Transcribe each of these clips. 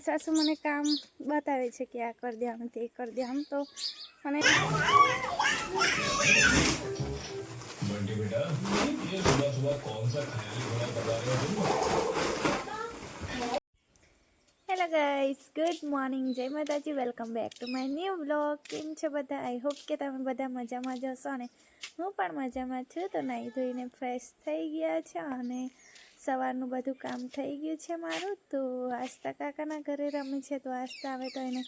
સાસુ મને કામ બતાવે છે કે આ કરી દે આમ તે કરી દે આમ તો મને હેલો ગાઈસ ગુડ મોર્નિંગ જય Mataji welcome back to my new blog કેમ છો બધા? આઈ હોપ કે તમે બધા મજામાં જશો ને હું પણ મજામાં છું. તો નાહી ધોઈને ફ્રેશ થઈ ગયા છે અને સવારનું બધું કામ થઈ ગયું છે મારું, તો આસ્તા કાકાના ઘરે રમે છે, તો આસ્તા આવે તો એને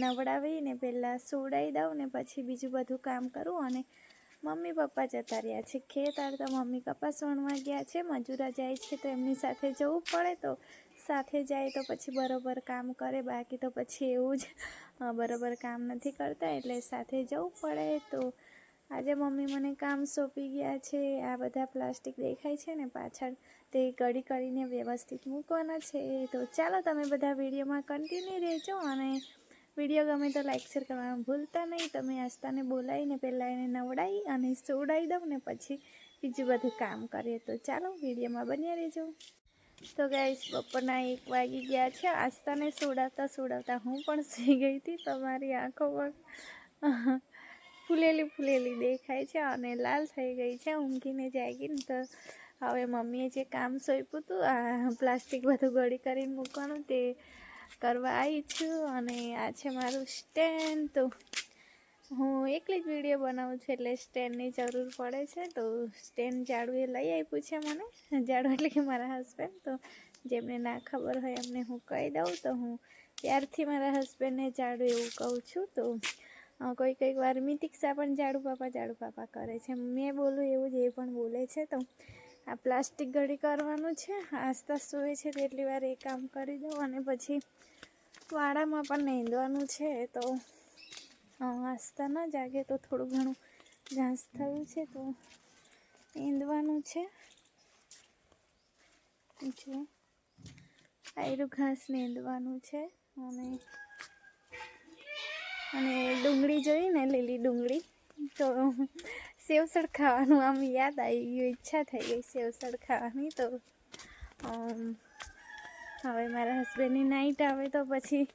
નવડાવીને પહેલાં સોડાઈ દઉં ને પછી બીજું બધું કામ કરું અને મમ્મી પપ્પા જતા રહ્યા છે. ખેતર તો મમ્મી કપાસ વણવા ગયા છે, મજૂરા જાય છે તો એમની સાથે જવું પડે, તો સાથે જાય તો પછી બરોબર કામ કરે, બાકી તો પછી એવું જ બરોબર કામ નથી કરતા એટલે સાથે જવું પડે. તો આજે મમ્મી મને કામ સોંપી ગયા છે, આ બધા પ્લાસ્ટિક દેખાય છે ને પાછળ તે કડી કરીને વ્યવસ્થિત મૂકવાના છે. તો ચાલો તમે બધા વિડીયોમાં કન્ટિન્યુ રહેજો અને વીડિયો ગમે તો લાઇક શેર કરવાનું ભૂલતા નહીં. તમે આસ્તાને બોલાવીને પહેલાં એને નવડાવી અને સુવડાવી દઉં ને પછી બીજું બધું કામ કરીએ. તો ચાલો વિડીયોમાં બન્યા રહેજો. તો ગાઈસ બપોરના એક વાગી ગયા છે. આસ્તાને સુડાવતા સોડાવતા હું પણ સૂઈ ગઈ હતી. તમારી આંખો પણ ફૂલેલી ફૂલેલી દેખાય છે અને લાલ થઈ ગઈ છે. ઊંઘીને જાગીને તો હવે મમ્મીએ જે કામ સોંપ્યું હતું, આ પ્લાસ્ટિક બધું ગળી કરીને મૂકવાનું તે કરવા આવી છું અને આ છે મારું સ્ટેન્ડ. તો હું એકલી જ વીડિયો બનાવું છું એટલે સ્ટેન્ડની જરૂર પડે છે. તો સ્ટેન્ડ જાડું એ લઈ આપ્યું છે મને, જાડું એટલે કે મારા હસબન્ડ તો જેમને ના ખબર હોય એમને હું કહી દઉં. તો હું ત્યારથી મારા હસબન્ડને જાડું એવું કહું છું. તો કોઈ કંઈક વાર મિતિક્ષા પણ જાડુ પાપા જાડુ પાપા કરે છે. મેં બોલું એવું જ એ પણ બોલે છે. તો આ પ્લાસ્ટિક ઘડી કરવાનું છે. આસ્તા સૂવે છે તેટલી વાર એ કામ કરી દઉં અને પછી વાડામાં પણ નીંદવાનું છે. તો આસ્તા ન જાગે તો થોડું ઘણું ઘાસ થયું છે તો નીંદવાનું છે. જો આયરું ઘાસ નીંદવાનું છે અને અને ડુંગળી જોઈ ને લીલી ડુંગળી. તો સેવસળ ખાવાનું આમ યાદ આવી ગયું, ઈચ્છા થઈ ગઈ સેવસળ ખાવાની તો. હવે મારા હસબન્ડની નાઈટ આવે તો પછી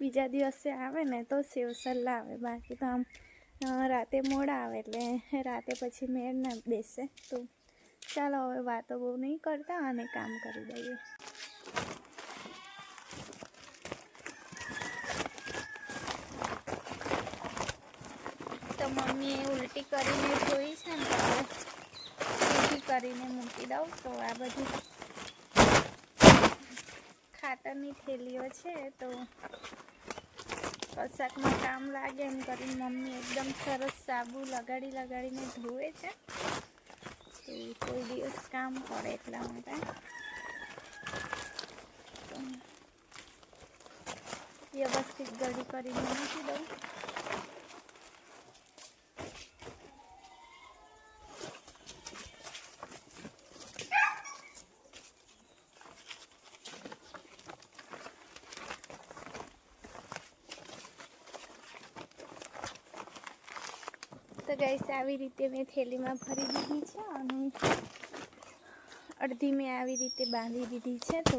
બીજા દિવસે આવે ને તો સેવસળ લાવે બાકી તો આમ રાતે મોડા આવે એટલે રાતે પછી મેળ ના બેસે. તો ચાલો હવે વાતો બહુ નહીં કરતા અને કામ કરી દઈએ. મમ્મીએ ઉલટી કરીને જોઈ છે ને સીધી કરીને મૂકી દઉં તો આ બધી ખાતરની થેલીઓ છે તો કશાકમાં કામ લાગે એમ કરીને મમ્મી એકદમ સરસ સાબુ લગાડી લગાડીને ધોવે છે. તો કોઈ દિવસ કામ પડે એટલા માટે. વ્યવસ્થિત ગળી કરીને મૂકી દઉં. તો ગાઈસ આવી રીતે મેં થેલીમાં ભરી દીધી છે અને અડધી મેં આવી રીતે બાંધી દીધી છે તો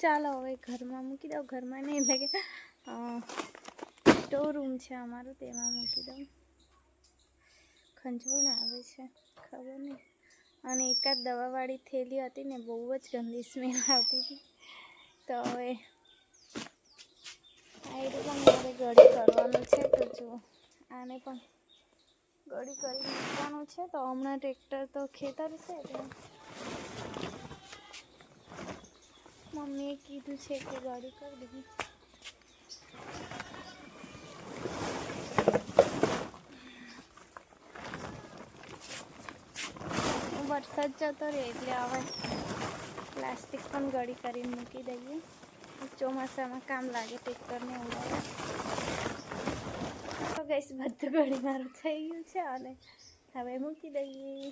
ચાલો હવે ઘરમાં મૂકી દઉં. ઘરમાં નહીં એટલે કે સ્ટોર રૂમ છે અમારું, તેમાં મૂકી દઉં. ખંજવણ આવે છે, ખબર નહીં. અને એકાદ દવાવાળી થેલી હતી ને, બહુ જ ગંદી સ્મેલ આવતી હતી. તો હવે આ એ પણ મારે ગળી કરવાનું છે, તો જો આને પણ ગળી કરી મૂકવાનું છે. તો હમણાં ટ્રેક્ટર તો ખેતર છે એટલે મમ્મીએ કીધું છે કે ગળી કરી દીધી. વરસાદ જતો રહે એટલે હવે પ્લાસ્ટિક પણ ગળી કરીને મૂકી દઈએ. ચોમાસામાં કામ લાગે, ટ્રેક્ટરને ઉડાવે ગઈશ બધું ઘડી મારું થઈ ગયું છે અને હવે મૂકી દઈએ.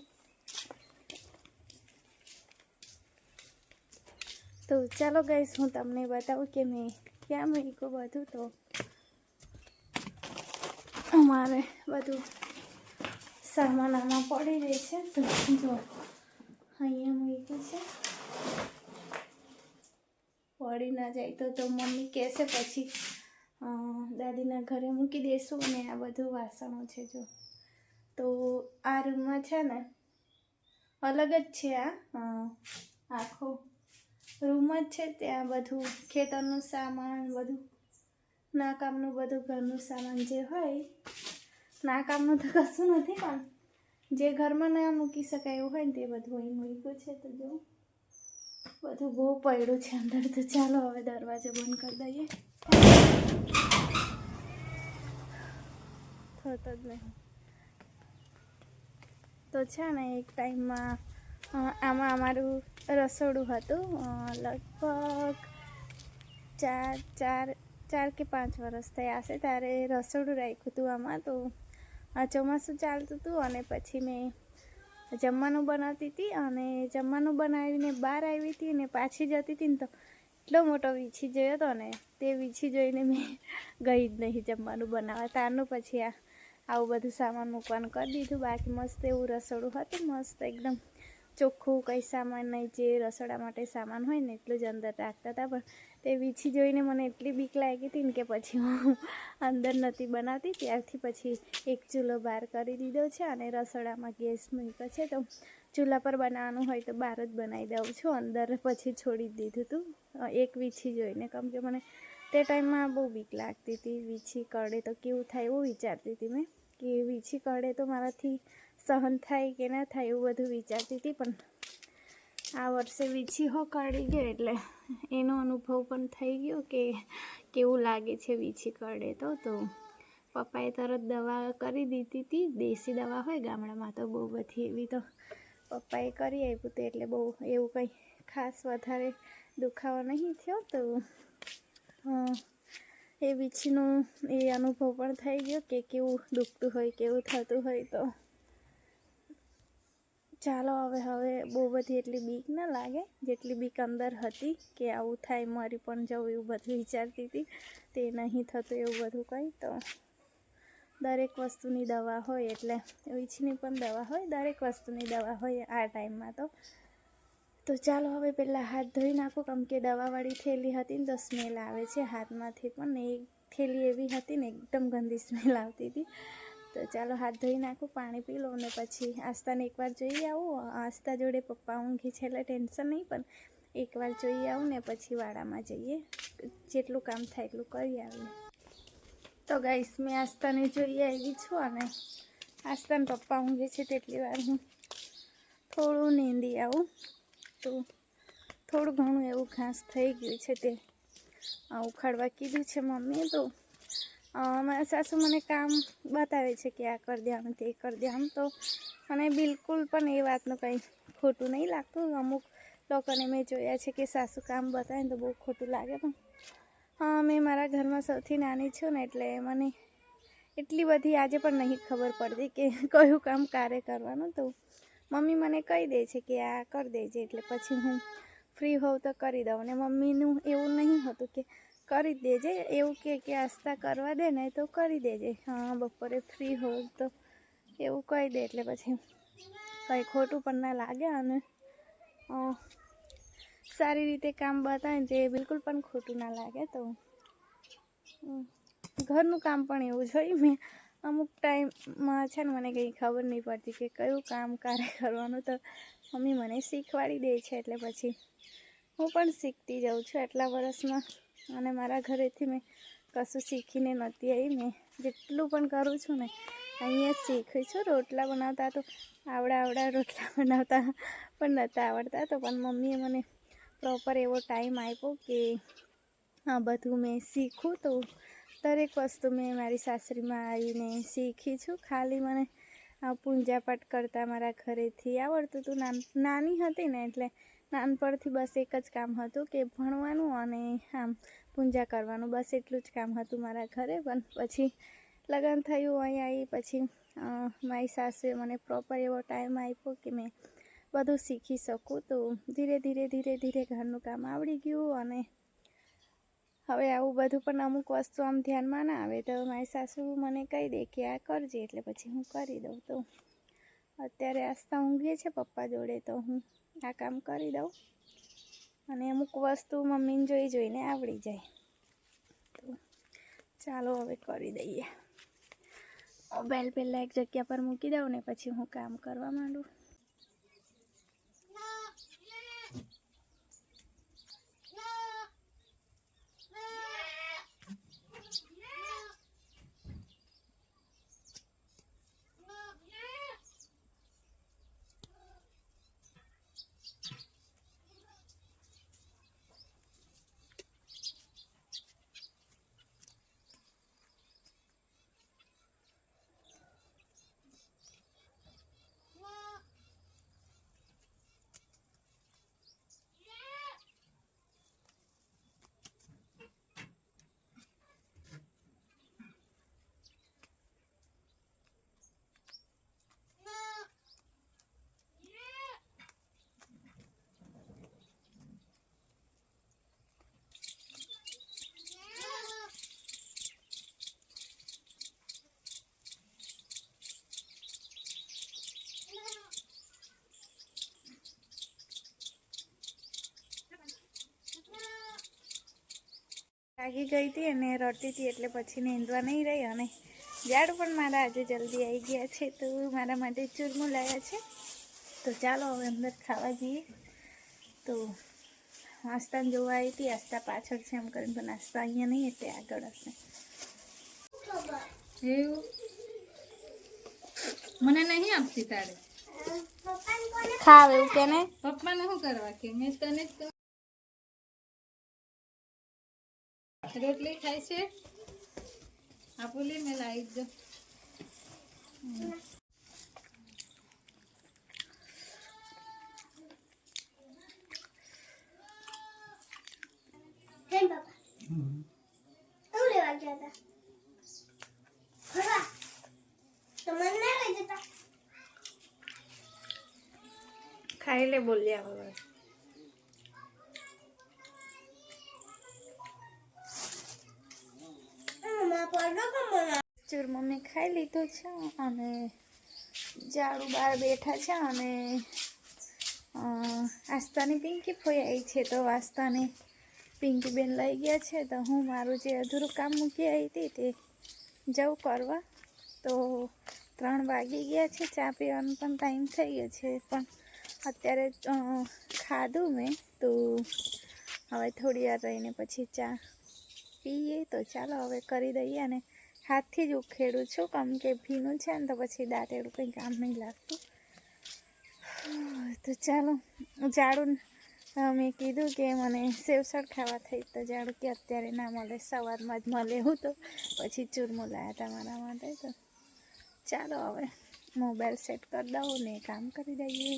તો ચાલો ગઈશ હું તમને બતાવું કે મેં ક્યાં મૂક્યું બધું. તો અમારે બધું સામાન પડી રહી છે. તો જો, અહીંયા મૂક્યું છે. પડી ના જાય તો તો મમ્મી કહેશે પછી દાદીના ઘરે મૂકી દઈશું અને આ બધું વાસણો છે જો. તો આ રૂમમાં છે ને, અલગ જ છે આ આખો રૂમ જ છે ત્યાં બધું ખેતરનું સામાન, બધું ના કામનું બધું ઘરનું સામાન જે હોય ના કામનું તો કશું નથી પણ જે ઘરમાં ના મૂકી શકાય એવું હોય ને તે બધું અહીં મૂક્યું છે તો જો. બધું બહુ પડ્યું છે અંદર તો ચાલો હવે દરવાજો બંધ કરી દઈએ. થતો જ નહીં. તો છે ને, એક ટાઈમમાં આમાં અમારું રસોડું હતું લગભગ ચાર ચાર ચાર કે પાંચ વર્ષ થયા હશે ત્યારે રસોડું રાખ્યું હતું આમાં. તો આ ચોમાસું ચાલતું હતું અને પછી મેં જમવાનું બનાવતી હતી અને જમવાનું બનાવીને બહાર આવી હતી ને પાછી જતી હતી ને તો એટલો મોટો વીછી જોયો હતો ને, તે વીછી જોઈને મેં ગઈ જ નહીં જમવાનું બનાવવા. તારનું પછી આ આવું બધું સામાન મૂકવાનું કરી દીધું. બાકી મસ્ત એવું રસોડું હતું. મસ્ત એકદમ ચોખ્ખું કંઈ સામાન નહીં, જે રસોડા માટે સામાન હોય ને એટલું જ અંદર રાખતા હતા. પણ તે વીછી જોઈને મને એટલી બીક લાગી હતી ને કે પછી હું અંદર નથી બનાવતી. ત્યારથી પછી એક ચૂલો બહાર કરી દીધો છે અને રસોડામાં ગેસ મૂક્યો છે. તો ચૂલા પર બનાવવાનું હોય તો બહાર જ બનાવી દઉં છું. અંદર પછી છોડી દીધું હતું. એક વીછી જોઈને. કેમ કે મને તે ટાઈમમાં બહુ બીક લાગતી હતી, વીછી કરડે તો કેવું થાય એવું વિચારતી હતી મેં, કે વીછી કરડે તો મારાથી સહન થાય કે ના થાય એવું બધું વિચારતી હતી, પણ આ વર્ષે વીછી હો કરડી ગયો એટલે એનો અનુભવ પણ થઈ ગયો કે કેવું લાગે છે વીછી કરડે તો તો પપ્પાએ તરત દવા કરી દીધી હતી, દેશી દવા હોય ગામડામાં તો બહુ બધી એવી તો પપ્પાએ કરી આપ્યું હતું એટલે બહુ એવું કંઈ ખાસ વધારે દુખાવો નહીં થયો, તો એ વીછીનું એ અનુભવ પણ થઈ ગયો કે કેવું દુખતું હોય, કેવું થતું હોય તો. ચાલો હવે હવે બહુ બધી એટલી બીક ના લાગે, જેટલી બીક અંદર હતી કે આવું થાય મારી પણ જવું એવું બધું વિચારતી હતી, તે નહીં થતું એવું બધું કંઈ તો. દરેક વસ્તુની દવા હોય એટલે વીછની પણ દવા હોય, દરેક વસ્તુની દવા હોય આ ટાઈમમાં તો. તો ચાલો હવે પહેલાં હાથ ધોઈ નાખું. કેમ કે દવાવાળી થેલી હતી ને તો સ્મેલ આવે છે. હાથમાંથી પણ ને એક થેલી એવી હતી ને એકદમ ગંદી સ્મેલ આવતી હતી. તો ચાલો હાથ ધોઈ નાખું, પાણી પી લઉં ને પછી આસ્તાને એકવાર જોઈ આવું. આસ્તા જોડે પપ્પા ઊંઘી છે એટલે ટેન્શન નહીં, પણ એકવાર જોઈ આવું ને પછી વાડામાં જઈએ. જેટલું કામ થાય એટલું કરી આવીએ. તો ગાઈસ મેં આસ્તાને જોઈ આવી છું અને આસ્તાને પપ્પા ઊંઘે છે તેટલી વાર હું થોડું નીંદી આવું. તો થોડું ઘણું એવું ઘાસ થઈ ગયું છે તે. ઉખાડવા કીધું છે મમ્મીએ તો. મારા સાસુ મને કામ બતાવે છે કે આ કરી દે આમ તે કરી દે આમ તો. મને બિલકુલ પણ એ વાતનું કંઈ ખોટું નહીં લાગતું. અમુક લોકોને મેં જોયા છે કે સાસુ કામ બતાવે તો બહુ ખોટું લાગે પણ. હા મેં મારા ઘરમાં સૌથી નાની છું ને એટલે મને એટલી બધી આજે પણ નહીં ખબર પડતી કે કયું કામ કારે કરવાનું તો. મમ્મી મને કહી દે છે કે આ કરી દેજે એટલે પછી હું ફ્રી હોઉં તો કરી દઉં. ને મમ્મીનું એવું નહીં હોતું કે કરી દેજે. એવું કે કે આસ્તા કરવા દે ને તો કરી દેજે. હા, બપોરે ફ્રી હોઉં તો એવું કહી દે એટલે પછી કંઈ ખોટું પણ ના લાગે અને સારી રીતે કામ બતાવે તે બિલકુલ પણ ખોટું ના લાગે તો ઘરનું કામ પણ એવું જ મેં અમુક ટાઈમમાં છે ને મને કંઈ ખબર નહીં પડતી કે કયું કામ કાર્ય કરવાનું તો મમ્મી મને શીખવાડી દે છે એટલે પછી હું પણ શીખતી જાઉં છું એટલા વર્ષમાં અને મારા ઘરેથી મેં કશું શીખીને નહોતી આવી. મેં જેટલું પણ કરું છું ને અહીંયા શીખી છું. રોટલા બનાવતા તો આવડા આવડા રોટલા બનાવતા પણ નહોતા આવડતા તો. પણ મમ્મીએ મને પ્રોપર એવો ટાઈમ આપ્યો કે આ બધું મેં શીખું તો દરેક વસ્તુ મેં મારી સાસરીમાં આવીને શીખી છું. ખાલી મને પૂજાપાઠ કરતાં મારા ઘરેથી આવડતું હતું. નાની હતી ને એટલે નાનપણથી બસ એક જ કામ હતું, કે ભણવાનું અને આમ પૂજા કરવાનું. બસ એટલું જ કામ હતું મારા ઘરે. પણ પછી લગ્ન થયું, અહીં આવી. પછી મારી સાસુએ મને પ્રોપર એવો ટાઈમ આપ્યો કે મેં બધું શીખી શકું. તો ધીરે ધીરે ધીરે ધીરે ઘરનું કામ આવડી ગયું અને હવે આવું બધું પણ અમુક વસ્તુ આમ ધ્યાનમાં ના આવે તો મારી સાસુ મને કહી દે કે આ કરજે એટલે પછી હું કરી દઉં તો. અત્યારે આસ્તા ઊંઘીએ છે પપ્પા જોડે તો હું આ કામ કરી દઉં. અને અમુક વસ્તુ મમ્મીને જોઈ જોઈને આવડી જાય. તો ચાલો હવે કરી દઈએ. મોબાઈલ પહેલાં એક જગ્યા પર મૂકી દઉં ને પછી હું કામ કરવા માંડું. જાગી ગઈ હતી અને રડતી હતી એટલે પછી નીંદવા નહીં રહી અને ઝાડ પણ મારા આજે જલ્દી આવી ગયા છે તો મારા માટે ચૂરમું લાવ્યા છે. તો ચાલો હવે અંદર ખાવા જઈએ. તો નાસ્તાને જોવા આવી હતી આસ્તા પાછળ છે એમ કરીને પણ નાસ્તા અહીંયા નહીં એટલે આગળ હશે. મને નહીં આપતી તારે? ખાવ એવું કે ને પપ્પાને શું કરવા કે? મેં તને રોટલી ખાય છે. આપું લે મેં લાવી દો. ખાઈ લે બોલ્યા હવે ખાઈ લીધું છે અને ઝાડુ બહાર બેઠા છે અને આસ્તાની પિંકી ફોઈ આવી છે. તો આસ્તાને પિંકીબેન લઈ ગયા છે. તો હું મારું જે અધૂરું કામ મૂકી આવી હતી તે જવું કરવા. તો ત્રણ વાગી ગયા છે. ચા પીવાનો પણ ટાઈમ થઈ ગયો છે. પણ અત્યારે ખાધું મેં તો હવે થોડી વાર રહીને પછી ચા પીએ. તો ચાલો હવે કરી દઈએ અને હાથથી જ ઉખેડું છું. કેમ કે ભીનું છે ને તો પછી દાંતેડું કંઈ કામ નહીં લાગતું. તો ચાલો જાડું મેં કીધું કે મને સેવસળ ખાવા થઈ તો ઝાડું કે અત્યારે ના મળે, સવારમાં જ મળે હું તો. પછી ચૂરમું લાવ્યા હતા મારા માટે તો. ચાલો હવે, મોબાઈલ સેટ કરી દઉં ને કામ કરી દઈએ.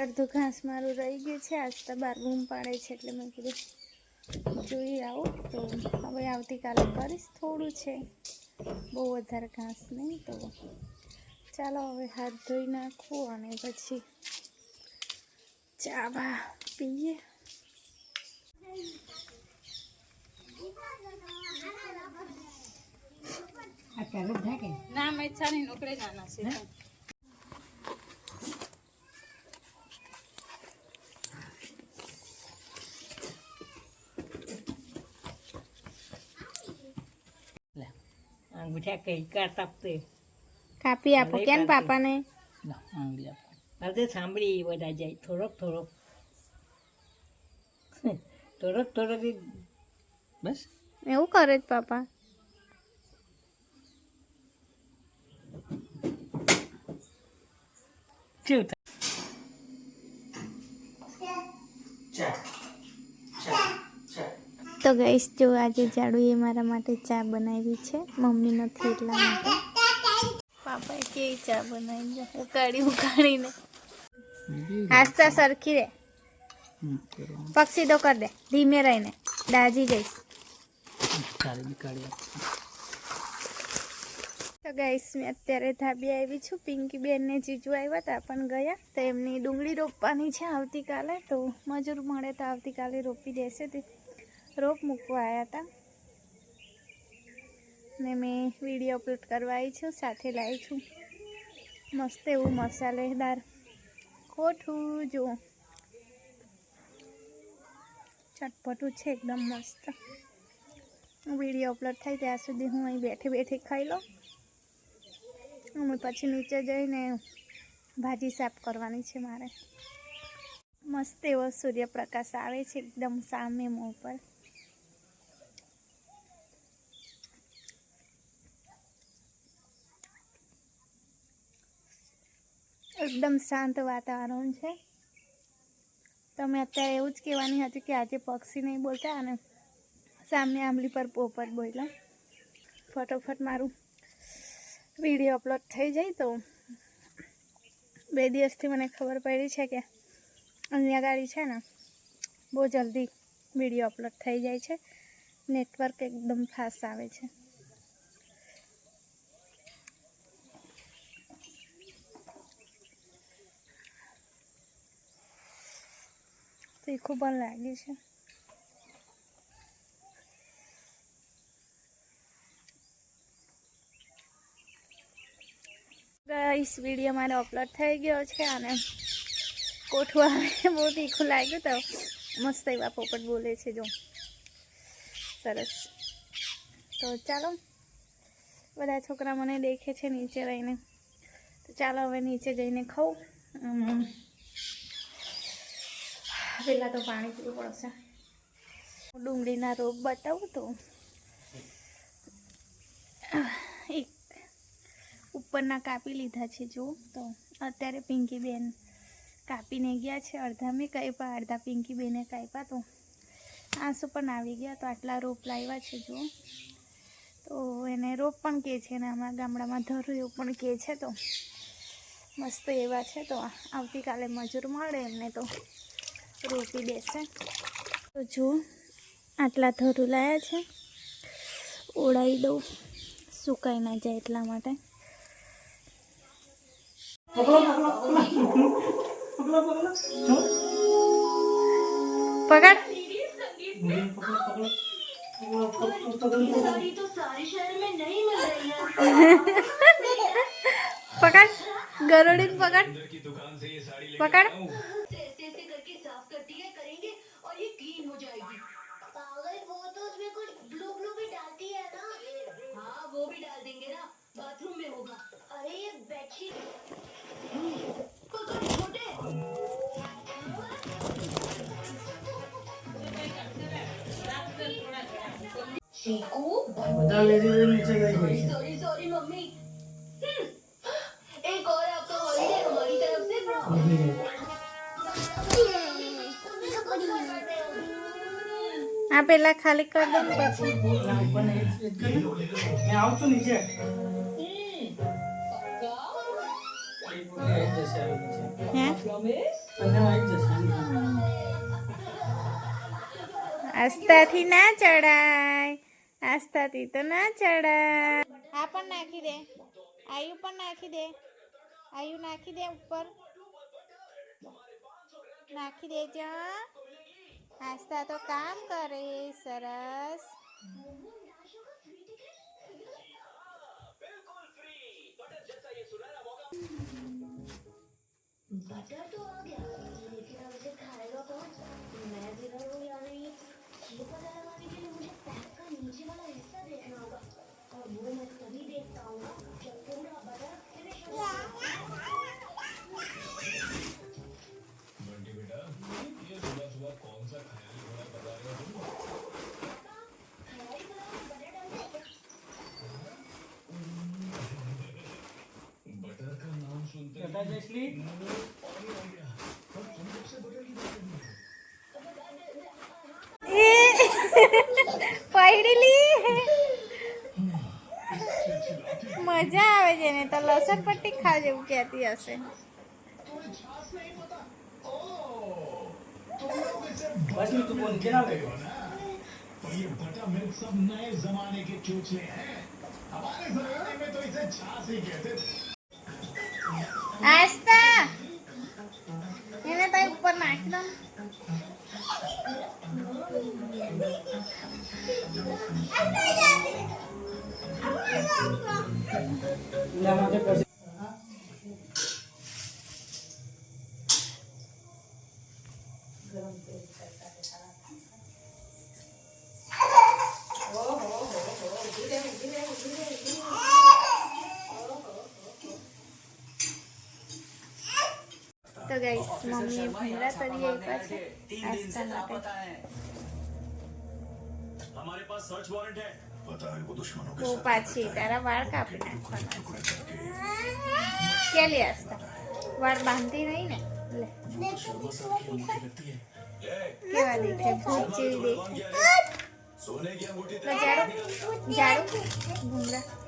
અડધું ઘાસ મારું રહી ગયું છે. આજ તો બાર બૂમ પાડે છે એટલે મેં કીધું જોઈ આવું. તો હવે આવતીકાલે કરીશ થોડું છે. બહુ વધારે ઘાસ નહીં તો. ચાલો હવે હાથ ધોઈ નાખું અને પછી ચા બા પીએ ના મેં છાની નોકરી જાના છે. અંગૂઠા કઈ કાઢતા તે કાપી આપો. કેમ પાપાને? હવે સાંભળી બધા જાય. થોડોક થોડોક. થોડોક થોડોક. બસ. એવું કરે જ પાપા. શું તો ગઈશ જો આજે જાડુએ મારા માટે ચા બનાવી છે. મમ્મી નથી એટલા માટે. પાપાએ કેવી ચા બનાવી છે? ઉકાળી ઉકાળીને. હાસ્તા સરખી રે. પગ સીધો કર દે. ધીમે રહીને. દાજી જઈશ. તો ગાઈસ મેં અત્યારે ધાબી આવી છું. પિંકી બેનને જીજુ આવ્યા હતા પણ ગયા. તો એમની ડુંગળી રોપવાની છે આવતીકાલે. તો મજૂર મળે તો આવતીકાલે રોપી દેશે તે. રોપ મૂકવા આવ્યા હતા ને મેં વીડિયો અપલોડ કરવા આવી છું, સાથે લાવી છું. મસ્ત એવું મસાલેદાર. કોઠું જો ચટપટું છે એકદમ મસ્ત. વીડિયો અપલોડ થાય ત્યાં સુધી હું અહીં બેઠી બેઠી ખાઈ લઉં. હું પછી નીચે જઈને ભાજી સાફ કરવાની છે મારે. મસ્ત એવો સૂર્યપ્રકાશ આવે છે એકદમ સામે મોં પર એકદમ શાંત વાતાવરણ છે. તમે અત્યારે એવું જ કહેવાની હતી કે આજે પક્ષી નહીં બોલતા અને સામે આંબલી પર પોપટ બોલ્યો. ફટોફટ મારું વીડિયો અપલોડ થઈ જાય તો બે દિવસથી મને ખબર પડી છે કે અહીંયા ગાડી છે ને, બહુ જલ્દી વીડિયો અપલોડ થઈ જાય છે. નેટવર્ક એકદમ ફાસ્ટ આવે છે. તીખું પણ લાગે છે. ગાઈસ વીડિયો મારો અપલોડ થઈ ગયો છે અને કોઠવા બહુ તીખું લાગ્યું તો મસ્ત એવા પોપટ બોલે છે જો. સરસ. તો ચાલો, બધા છોકરા મને દેખે છે નીચે રહીને. તો ચાલો હવે નીચે જઈને ખાઉં. પહેલાં તો પાણી પીવું પડશે. ડુંગળીના રોગ બતાવું તો. એક ઉપરના કાપી લીધા છે જો તો. અત્યારે પિંકીબેન કાપીને ગયા છે, અડધા મેં કાપ્યા, અડધા પિંકીબેને કાપ્યા તો. આંસુ પણ આવી ગયા તો આટલા રોપ લાવ્યા છે જો તો એને રોપ પણ કહે છે અને અમારા ગામડામાં ધરું પણ કહે છે તો. મસ્ત એવા છે તો. આવતીકાલે મજૂર મળે એમને તો. રોપી દેશે તો જુઓ, આટલા ધરું લાવ્યા છે. ઓળાવી દઉં, સુકાઈ ના જાય એટલા માટે. પકડ. પકડ. ગરોડી પકડ. की देंगे ना बाथरूम में होगा अरे ये बेडशीट चीकू बता मेरी वो नीचे गई हुई सॉरी सॉरी मम्मी एक और आपका हॉलीडे हमारी तरफ से આ પેલા ખાલી કર દો ને પછી. ઉપર ને એ જ કરી મેં આવું છું. નીચે આસ્તાથી ના ચડાય. આસ્થાથી તો ના ચડાય. આ પણ નાખી દે. આયુ પણ નાખી દે. આયુ નાખી દે ઉપર. નાખી દેજો. આસ્તા તો કામ કરે સરસ बटर तो आ गया लेकिन अब इसे खाएगा कौन मैं जिधर हूँ या नहीं ये पता लगाने के लिए मुझे पैक का नीचे वाला हिस्सा देखना होगा और वो मैं हैं बटर का नाम सुनते ही રાજેશલી એ પૈડલી મજા આવે છે ને તો લસણ પટ્ટી ખા જેવું કહેતી હશે બસ તું બોલ નીચે ના બેઠો और ये बटर मिल्क सब नए जमाने के चूचले हैं हमारे जमाने में तो इसे छाछ ही कहते थे આસ્તા એને તઈ ઉપર નાખી દો ને. એના માટે गाइस मम्मी मेरा तरी एक बार से आज करना पे हमारे पास सर्च वारंट है। पता है वो दुश्मनों के साथ पाछी तारा वार कापी नाखवाना क्या लिया असता वार बांधती नहीं ना? ले। क्या देखे भूत चीज़ देखे। सोने की अंगूठी झाड़ू। झाड़ू। घूम रहा।